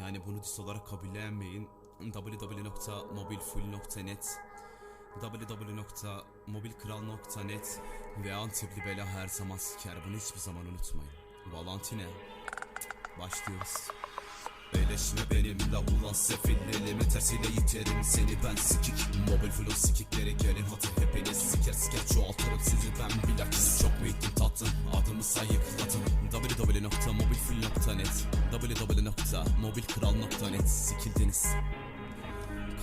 Yani bunu dis olarak kabullenmeyin. www.mobilfull.net www.mobilkral.net ve Antepli bela her zaman siker. Bunu hiçbir zaman unutmayın. Valentine. Başlıyoruz. Beleşme benimle ulan sefil elimi tersiyle iterim seni ben sikik Mobil flow sikikleri gelin hadi hepiniz siker siker çoğaltırım sizi ben bilakis www.mobilkral.net Sikildiniz.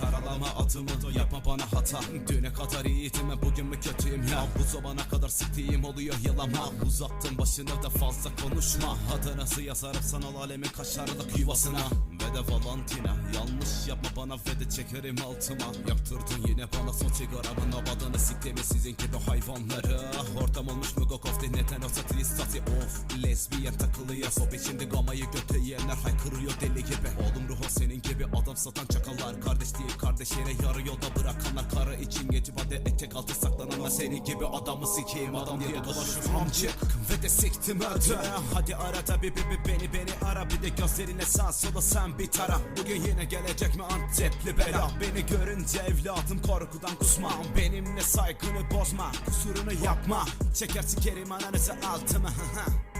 Karalama adımı yapma bana hata. Düne kadar iyiydim bugün mü kötüyüm ya? Bu zamana kadar siktiğim oluyor yalama Uzattın başını da fazla konuşma. Adanası yazarım sanal alemin kaşarlık yuvasına? Ve de Valentina Yanlış yapma bana ve de çekerim altıma. Yaptırdın yine bana son sigaramın abadını Siktemi sizin gibi hayvanları. Ortam olmuş mu gokofte neten o satristati Of lesbiyen takılıyor Sohbet şimdi gamayı göte yiyenler haykırıyor deli gibi. Oğlum ruhu senin gibi. Adam satan çakallar. Kardeş değil kardeş yere yarı yolda bırakanlar. Karı için geçip hadi etek altı saklananlar Senin gibi adamı sikeyim. Adam diye dolaşır Amcık ve de siktim öldü Hadi ara tabi bir, bir beni beni ara. Bir de gözlerine sağ sola sen bir tara. Bugün yine gelecek mi Antepli bela? Beni görünce evladım korkudan kusma. Benimle saygını bozma. Kusurunu yapma. Çeker sikerim ananızı altıma